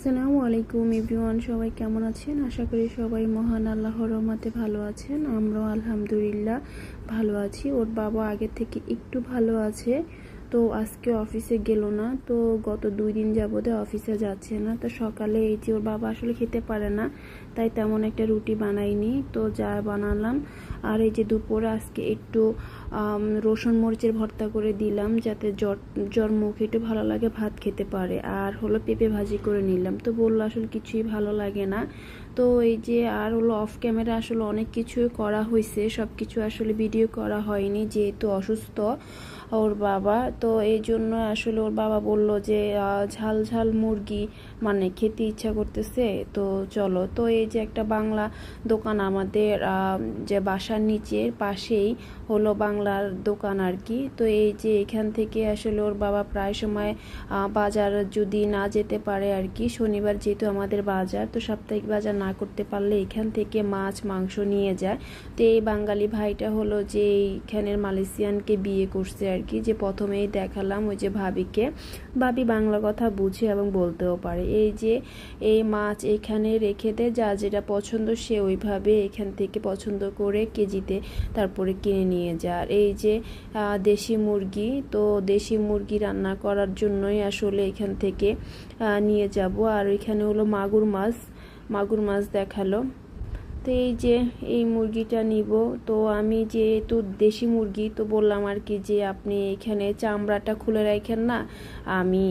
আসসালামু আলাইকুম এভরিওয়ান, সবাই কেমন আছেন? আশা করি সবাই মহান আল্লাহর রহমতে ভালো আছেন। আমরাও আলহামদুলিল্লাহ ভালো আছি। ওর বাবা আগে থেকে একটু ভালো আছে, তো আজকে অফিসে গেল না, তো গত দুই দিন যাবতে অফিসে যাচ্ছে না। তো সকালে এই যে ওর বাবা আসলে খেতে পারে না, তাই তেমন একটা রুটি বানাইনি তো যা বানালাম আর এই যে দুপুরে আজকে একটু রসুন মরিচের ভর্তা করে দিলাম যাতে জ্বর জ্বর মুখ একটু ভালো লাগে, ভাত খেতে পারে। আর হলো পেঁপে ভাজি করে নিলাম। তো বলল আসলে কিছুই ভালো লাগে না। তো এই যে আর হলো অফ ক্যামেরা আসলে অনেক কিছুই করা হয়েছে সব কিছু আসলে ভিডিও করা হয়নি যেহেতু অসুস্থ ওর বাবা। তো এই জন্য আসলে ওর বাবা বলল যে ঝাল ঝাল মুরগি মানে খেতে ইচ্ছা করতেছে। তো চলো, তো এই যে একটা বাংলা দোকান আমাদের যে যে বাসার নিচের পাশেই হলো বাংলার দোকান আর কি। তো এই যে এখান থেকে আসলে ওর বাবা প্রায় সময় বাজার যদি না যেতে পারে আর কি, শনিবার যেহেতু আমাদের বাজার, তো সাপ্তাহিক বাজার না করতে পারলে এখান থেকে মাছ, মাংস নিয়ে যায়। তো এই বাঙালি ভাইটা হলো যে এইখানের মালয়েশিয়ানকে বিয়ে করছে আর কি, যে প্রথমেই দেখালাম ওই যে ভাবিকে। ভাবি বাংলা কথা বুঝে এবং বলতেও পারে। এই যে এই মাছ এখানে রেখে দেয় যা যেটা পছন্দ সে ওইভাবে এখান থেকে পছন্দ করে কেজিতে তারপরে কিনে নিয়ে যায়। আর এই যে দেশি মুরগি, তো দেশি মুরগি রান্না করার জন্যই আসলে এখান থেকে নিয়ে যাব। আর এখানে হলো মাগুর মাছ মাগুর মাছ দেখাল। তো এই যে, এই মুরগিটা নিব। তো আমি যেহেতু দেশি মুরগি, তো বললাম আর কি যে, আপনি এখানে চামড়াটা খুলে রাখেন না, আমি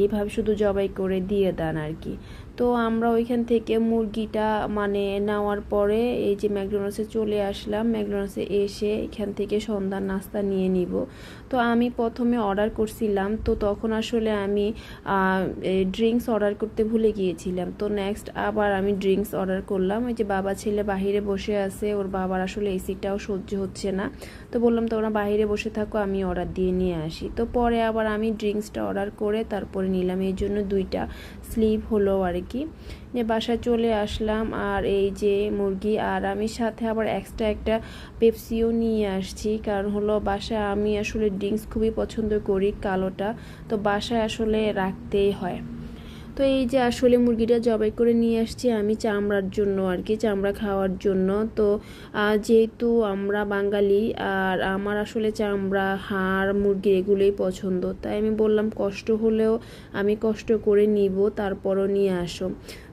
এইভাবে শুধু জবাই করে দিয়ে দেন আর কি। তো আমরা ওইখান থেকে মুরগিটা মানে নেওয়ার পরে এই যে ম্যাকডোনাল্ডসে চলে আসলাম। ম্যাকডোনাল্ডসে এসে এখান থেকে সন্ধ্যার নাস্তা নিয়ে নিব। তো আমি প্রথমে অর্ডার করছিলাম। তো তখন আসলে আমি ড্রিঙ্কস অর্ডার করতে ভুলে গিয়েছিলাম। তো নেক্সট আবার আমি ড্রিঙ্কস অর্ডার করলাম। ওই যে বাবা ছেলে বাহিরে বসে আছে, ওর বাবার আসলে এসিটাও সহ্য হচ্ছে না। তো বললাম, তোমরা বাইরে বসে থাকো, আমি অর্ডার দিয়ে নিয়ে আসি। তো পরে আবার আমি ড্রিঙ্কসটা অর্ডার করে তারপরে নিলাম। এই জন্য দুইটা স্লিপ হলো আর কি? যে বাসায় চলে আসলাম আর এই যে মুরগি আর আমি সাথে আবার এক্সট্রা একটা পেপসিও নিয়ে আসছি। কারণ হলো বাসায় আমি আসলে ড্রিঙ্কস খুবই পছন্দ করি, কালোটা। তো বাসায় আসলে রাখতেই হয়। তো এই যে আসলে মুরগিটা জবাই করে নিয়ে আসছি আমি চামড়ার জন্য আর কি, চামড়া খাওয়ার জন্য। তো যেহেতু আমরা বাঙালি আর আমার আসলে চামড়া, হাড়, মুরগি এগুলোই পছন্দ, তাই আমি বললাম কষ্ট হলেও আমি কষ্ট করে নিব, তারপরও নিয়ে আসো।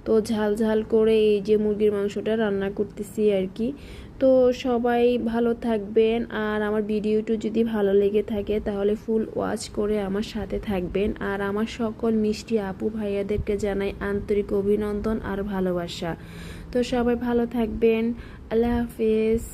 তো ঝাল ঝাল করে এই যে মুরগির মাংসটা রান্না করতেছি আর কি। তো সবাই ভালো থাকবেন আর আমার ভিডিওটি যদি ভালো লেগে থাকে তাহলে ফুল ওয়াচ করে আমার সাথে থাকবেন। আর আমার সকল মিষ্টি আপু ভাইয়াদেরকে জানাই আন্তরিক অভিনন্দন আর ভালোবাসা। তো সবাই ভালো থাকবেন। আল্লাহ হাফিজ।